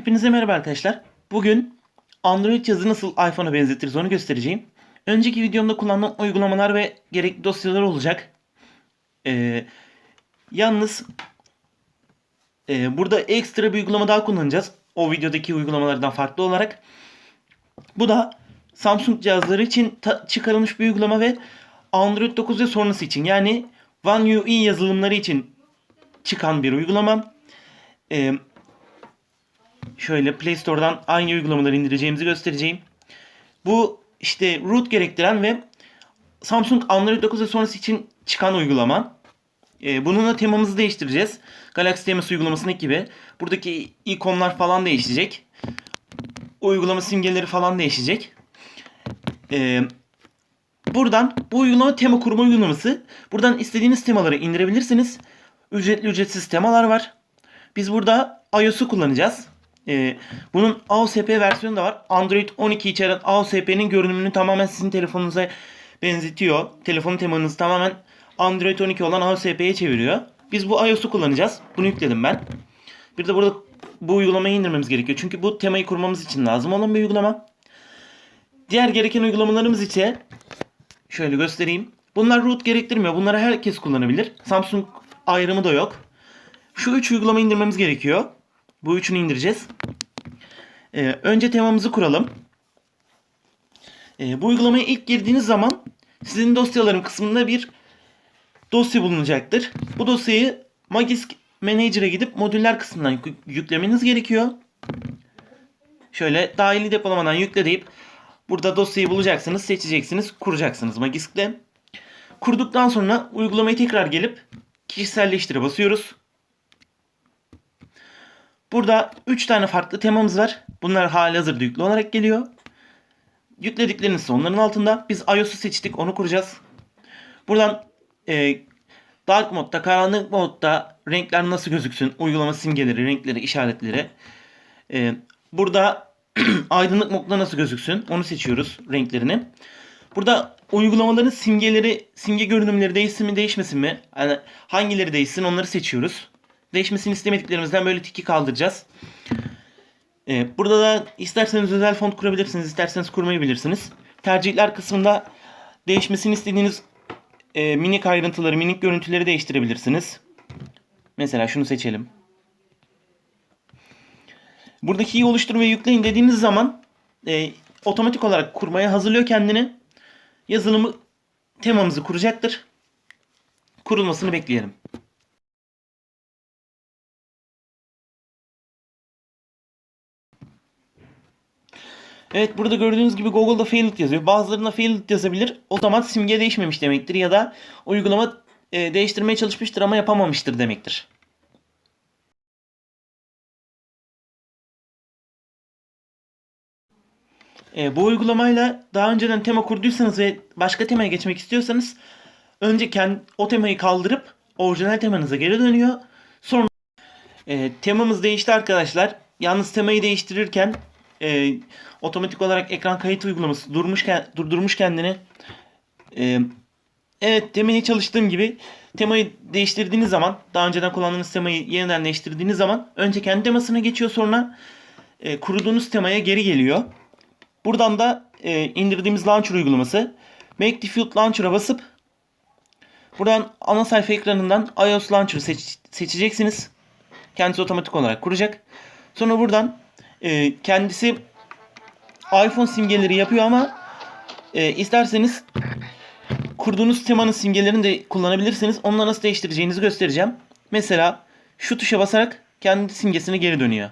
Hepinize merhaba arkadaşlar. Bugün Android cihazı nasıl iPhone'a benzetiriz onu göstereceğim. Önceki videomda kullandığım uygulamalar ve gerekli dosyalar olacak. Ee, yalnız e, burada ekstra bir uygulama daha kullanacağız. O videodaki uygulamalardan farklı olarak. Bu da Samsung cihazları için çıkarılmış bir uygulama ve Android 9 ve sonrası için yani One UI yazılımları için çıkan bir uygulama. Ee, şöyle Play Store'dan hangi uygulamaları indireceğimizi göstereceğim. Bu işte root gerektiren ve Samsung Android 9 ve sonrası için çıkan uygulama. Ee, bununla temamızı değiştireceğiz. Galaxy teması uygulamasındaki gibi. Buradaki ikonlar falan değişecek. Uygulama simgeleri falan değişecek. Ee, buradan bu uygulama tema kurma uygulaması. Buradan istediğiniz temaları indirebilirsiniz. Ücretli ücretsiz temalar var. Biz burada iOS'u kullanacağız. Ee, bunun AOSP versiyonu da var. Android 12 içeren AOSP'nin görünümünü tamamen sizin telefonunuza benzetiyor. Telefon temanızı tamamen Android 12 olan AOSP'ye çeviriyor. Biz bu iOS'u kullanacağız. Bunu yükledim ben. Bir de burada bu uygulamayı indirmemiz gerekiyor. Çünkü bu temayı kurmamız için lazım olan bir uygulama. Diğer gereken uygulamalarımız ise şöyle göstereyim. Bunlar root gerektirmiyor. Bunları herkes kullanabilir. Samsung ayrımı da yok. Şu üç uygulama indirmemiz gerekiyor. Bu üçünü indireceğiz. Ee, önce temamızı kuralım. Ee, bu uygulamaya ilk girdiğiniz zaman sizin dosyaların kısmında bir dosya bulunacaktır. Bu dosyayı Magisk Manager'a gidip modüller kısmından yük- yüklemeniz gerekiyor. Şöyle dahili depolamadan yükle deyip burada dosyayı bulacaksınız, seçeceksiniz, kuracaksınız Magisk'le. Kurduktan sonra uygulamayı tekrar gelip kişiselleştire basıyoruz. Burada 3 tane farklı temamız var. Bunlar hali hazırda yüklü olarak geliyor. Yükledikleriniz ise onların altında. Biz iOS'u seçtik. Onu kuracağız. Buradan e, Dark modda, karanlık modda renkler nasıl gözüksün? Uygulama simgeleri, renkleri, işaretleri. E, burada aydınlık modda nasıl gözüksün? Onu seçiyoruz renklerini. Burada uygulamaların simgeleri, simge görünümleri değişsin mi değişmesin mi? Yani hangileri değişsin onları seçiyoruz. Değişmesini istemediklerimizden böyle tiki kaldıracağız. Ee, burada da isterseniz özel font kurabilirsiniz, isterseniz kurmayı bilirsiniz. Tercihler kısmında değişmesini istediğiniz e, minik ayrıntıları, minik görüntüleri değiştirebilirsiniz. Mesela şunu seçelim. Buradaki iyi oluştur ve yükleyin dediğiniz zaman e, otomatik olarak kurmaya hazırlıyor kendini. Yazılımı temamızı kuracaktır. Kurulmasını bekleyelim. Evet burada gördüğünüz gibi Google'da failed yazıyor. Bazılarında failed yazabilir. O zaman simge değişmemiş demektir ya da uygulama e, değiştirmeye çalışmıştır ama yapamamıştır demektir. E, bu uygulamayla daha önceden tema kurduysanız ve başka temaya geçmek istiyorsanız önce kendi, o temayı kaldırıp orijinal temanıza geri dönüyor. Sonra e, temamız değişti arkadaşlar. Yalnız temayı değiştirirken e, otomatik olarak ekran kayıt uygulaması durmuş durdurmuş kendini. E, evet temayı çalıştığım gibi temayı değiştirdiğiniz zaman daha önceden kullandığınız temayı yeniden değiştirdiğiniz zaman önce kendi temasına geçiyor sonra e, kurduğunuz temaya geri geliyor. Buradan da e, indirdiğimiz launcher uygulaması Make Default Launcher'a basıp buradan ana sayfa ekranından iOS Launcher'ı seç- seçeceksiniz. Kendisi otomatik olarak kuracak. Sonra buradan e, kendisi iPhone simgeleri yapıyor ama e, isterseniz kurduğunuz temanın simgelerini de kullanabilirsiniz. Onları nasıl değiştireceğinizi göstereceğim. Mesela şu tuşa basarak kendi simgesine geri dönüyor.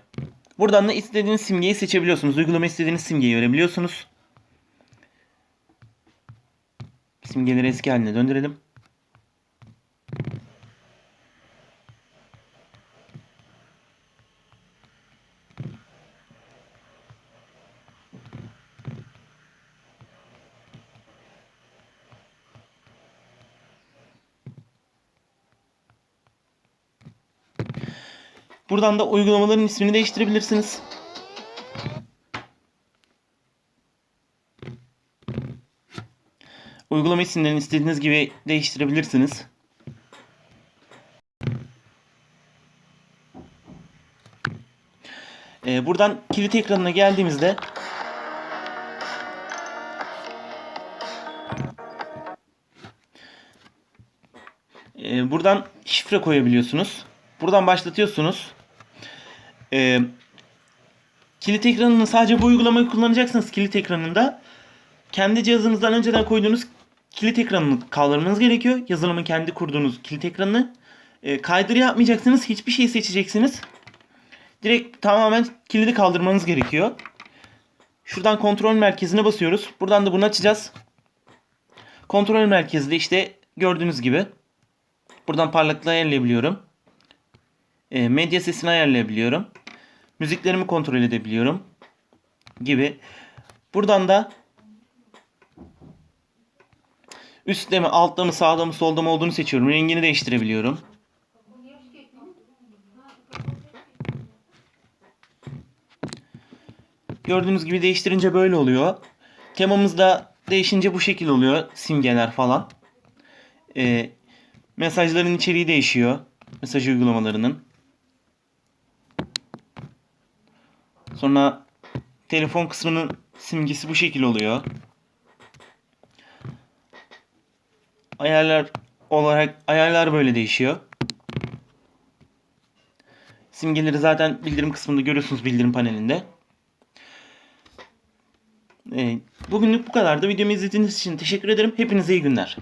Buradan da istediğiniz simgeyi seçebiliyorsunuz. Uygulama istediğiniz simgeyi görebiliyorsunuz. Simgeleri eski haline döndürelim. Buradan da uygulamaların ismini değiştirebilirsiniz. Uygulama isimlerini istediğiniz gibi değiştirebilirsiniz. Ee, buradan kilit ekranına geldiğimizde Ee, buradan şifre koyabiliyorsunuz. Buradan başlatıyorsunuz. Ee, kilit ekranını sadece bu uygulamayı kullanacaksınız kilit ekranında. Kendi cihazınızdan önceden koyduğunuz kilit ekranını kaldırmanız gerekiyor. Yazılımın kendi kurduğunuz kilit ekranını. Ee, kaydırı yapmayacaksınız. Hiçbir şey seçeceksiniz. Direkt tamamen kilidi kaldırmanız gerekiyor. Şuradan kontrol merkezine basıyoruz. Buradan da bunu açacağız. Kontrol merkezinde işte gördüğünüz gibi. Buradan parlaklığı ayarlayabiliyorum. E, medya sesini ayarlayabiliyorum. Müziklerimi kontrol edebiliyorum. Gibi. Buradan da üstte mi, altta mı, sağda mı, solda mı olduğunu seçiyorum. Rengini değiştirebiliyorum. Gördüğünüz gibi değiştirince böyle oluyor. Temamız da değişince bu şekil oluyor. Simgeler falan. Ee, mesajların içeriği değişiyor. Mesaj uygulamalarının. Sonra telefon kısmının simgesi bu şekil oluyor. Ayarlar olarak ayarlar böyle değişiyor. Simgeleri zaten bildirim kısmında görüyorsunuz bildirim panelinde. Ee, bugünlük bu kadardı. Videomu izlediğiniz için teşekkür ederim. Hepinize iyi günler.